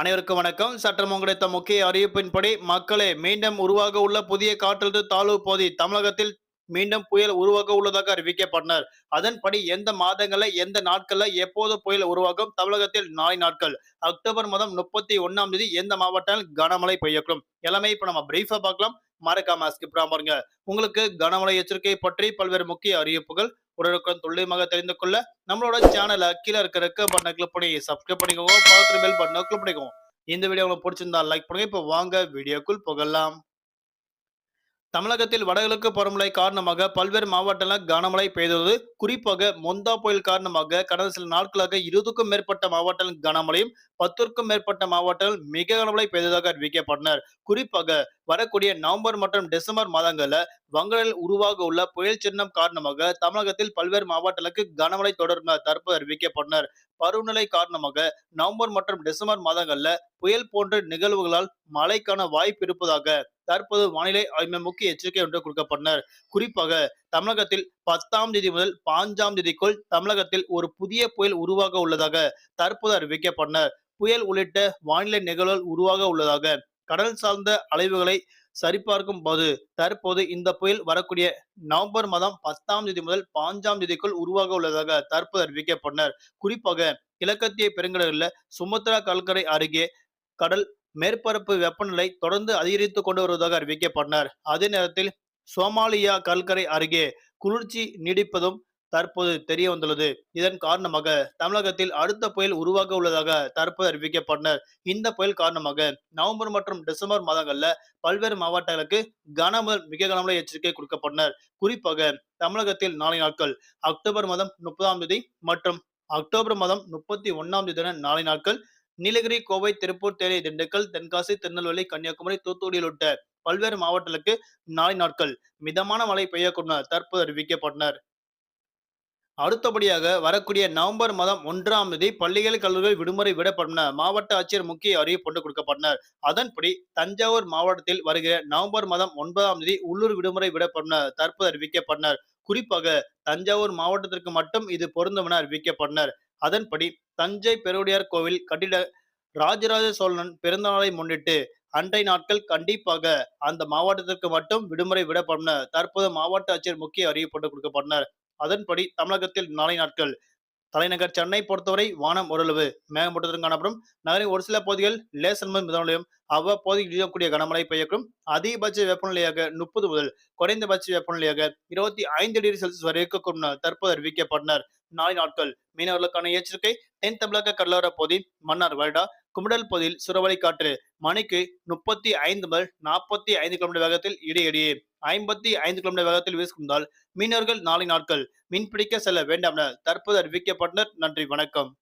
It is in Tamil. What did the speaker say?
அனைவருக்கும் வணக்கம். சற்றம் கிடைத்த முக்கிய அறிவிப்பின்படி மக்களே மீண்டும் உருவாக உள்ள புதிய காற்றழுத்த தாழ்வு பகுதி தமிழகத்தில் மீண்டும் புயல் உருவாக உள்ளதாக அறிவிக்கப்பட்டனர். அதன்படி எந்த மாதங்களில் எந்த நாட்கள்ல எப்போது புயல் உருவாகும் தமிழகத்தில் நாளை நாட்கள் அக்டோபர் மாதம் முப்பத்தி ஒன்னாம் தேதி எந்த மாவட்டத்தில் கனமழை பெய்யக்கூடும்? எல்லாமே இப்ப நம்ம பிரீஃபா பார்க்கலாம். மறக்காம ஸ்கிப் பாருங்க உங்களுக்கு கனமழை எச்சரிக்கை பற்றி பல்வேறு முக்கிய அறிவிப்புகள் உடனுக்குடன் துல்லியமாக தெரிந்து கொள்ள நம்மளோட சேனலை கீழே இருக்க ரெக்க பட்டனை கிளிக் பண்ணி சப்ஸ்கிரைப் பண்ணிக்கோங்க பக்கத்துல பெல் பட்டனை கிளிக் பண்ணிக்கோங்க. இந்த வீடியோ உங்களுக்கு பிடிச்சிருந்தா லைக் பண்ணுங்க. இப்போ வாங்க வீடியோக்குள் புகழலாம் தமிழகத்தில் வடகிழக்கு பருவமழை காரணமாக பல்வேறு மாவட்டங்களில் கனமழை பெய்தது குறிப்பாக மொந்தா புயல் காரணமாக கடந்த சில நாட்களாக இருபதுக்கும் மேற்பட்ட மாவட்டங்கள் கனமழையும் பத்திற்கும் மேற்பட்ட மாவட்டங்கள் மிக கனமழை பெய்ததாக அறிவிக்கப்பட்டனர். குறிப்பாக வரக்கூடிய நவம்பர் மற்றும் டிசம்பர் மாதங்களில் வங்கலில் உருவாக உள்ள புயல் சின்னம் காரணமாக தமிழகத்தில் பல்வேறு மாவட்டங்களுக்கு கனமழை தொடரும் தற்போது அறிவிக்கப்பட்டனர். பருவநிலை காரணமாக நவம்பர் மற்றும் டிசம்பர் மாதங்கள்ல புயல் போன்ற நிகழ்வுகளால் மழைக்கான வாய்ப்பு இருப்பதாக தற்போது வானிலை ஆய்வு முக்கிய எச்சரிக்கை ஒன்று கொடுக்கப்பட்டனர். குறிப்பாக தமிழகத்தில் பத்தாம் தேதி முதல் பாஞ்சாம் தேதிக்குள் தமிழகத்தில் ஒரு புதிய புயல் உருவாக உள்ளதாக தற்போது அறிவிக்கப்பட்டனர். புயல் உள்ளிட்ட வானிலை நிகழ்வுகள் உருவாக உள்ளதாக கடல் சார்ந்த அலைவுகளை சரிபார்க்கும் போது தற்போது இந்த புயல் வரக்கூடிய நவம்பர் மாதம் பத்தாம் தேதி முதல் பாஞ்சாம் தேதிக்குள் உருவாக உள்ளதாக தற்போது அறிவிக்கப்பட்டனர். குறிப்பாக கிழக்கத்திய பெருங்கடலில் சுமத்ரா கல்கரை அருகே கடல் மேற்பரப்பு வெப்பநிலை தொடர்ந்து அதிகரித்து கொண்டு வருவதாக அறிவிக்கப்பட்டனர். அதே நேரத்தில் சோமாலியா கல்கரை அருகே குளிர்ச்சி நீடிப்பதும் தற்போது தெரிய வந்துள்ளது இதன் காரணமாக தமிழகத்தில் அடுத்த புயல் உருவாக உள்ளதாக தற்போது அறிவிக்கப்பட்டனர். இந்த புயல் காரணமாக நவம்பர் மற்றும் டிசம்பர் மாதங்கள்ல பல்வேறு மாவட்டங்களுக்கு கனமுதல் மிக கனமழை எச்சரிக்கை கொடுக்கப்பட்டனர். குறிப்பாக தமிழகத்தில் நாளை நாட்கள் அக்டோபர் மாதம் முப்பதாம் தேதி மற்றும் அக்டோபர் மாதம் முப்பத்தி ஒன்னாம் தேதி நாளை நாட்கள் நீலகிரி கோவை திருப்பூர் தேனி திண்டுக்கல் தென்காசி திருநெல்வேலி கன்னியாகுமரி தூத்துக்குடியில் உள்ள பல்வேறு மாவட்டங்களுக்கு நாளை நாட்கள் மிதமான மழை பெய்யக்கூடும் தற்போது அறிவிக்கப்பட்டனர். அடுத்தபடியாக வரக்கூடிய நவம்பர் மாதம் ஒன்றாம் தேதி பள்ளிகள் கல்லூரிகள் விடுமுறை விடப்படும் மாவட்ட ஆட்சியர் முக்கிய அறிவிப்பு ஒன்று கொடுக்கப்பட்டனர். அதன்படி தஞ்சாவூர் மாவட்டத்தில் வருகிற நவம்பர் மாதம் ஒன்பதாம் தேதி உள்ளூர் விடுமுறை விடப்படும் தற்போது அறிவிக்கப்பட்டனர். குறிப்பாக தஞ்சாவூர் மாவட்டத்திற்கு மட்டும் இது பொருந்தும் என அறிவிக்கப்பட்டனர். அதன்படி தஞ்சை பெருவுடையார் கோவில் கட்டிட ராஜராஜ சோழன் பிறந்த நாளை முன்னிட்டு அன்றைய நாட்கள் கண்டிப்பாக அந்த மாவட்டத்திற்கு மட்டும் விடுமுறை விடப்படும் தற்போது மாவட்ட ஆட்சியர் முக்கிய அறிவிப்பு கொடுக்கப்பட்டனர். அதன்படி தமிழகத்தில் நாளை நாட்கள் தலைநகர் சென்னை பொறுத்தவரை வானம் ஓரளவு மேகமூட்டத்துடன் காணப்படும். நகரின் ஒரு சில பகுதிகள் லேசன் மிதமலையும் அவ்வப்போது இடியக்கூடிய கனமழை பெய்யக்கும் அதிகபட்ச வெப்பநிலையாக முப்பது முதல் குறைந்தபட்ச வெப்பநிலையாக இருபத்தி ஐந்து டிகிரி செல்சியஸ் வரை இருக்கக்கூடும் தற்போது அறிவிக்கப்பட்டனர். நாளை நாட்கள் மீனவர்களுக்கான எச்சரிக்கை தென் தமிழக கடலோர பகுதி மன்னார் வருடா குமிடல் பகுதியில் சுறவழி காற்று மணிக்கு முப்பத்தி ஐந்து முதல் நாற்பத்தி ஐந்து கிலோமீட்டர் வேகத்தில் இடையிடையே ஐம்பத்தி ஐந்து கிலோமீட்டர் வேகத்தில் வீசிக்கொண்டால் மீனவர்கள் நாளை நாட்கள் மீன்பிடிக்க செல்ல வேண்டாம் என தற்போது அறிவிக்கப்பட்டனர். நன்றி வணக்கம்.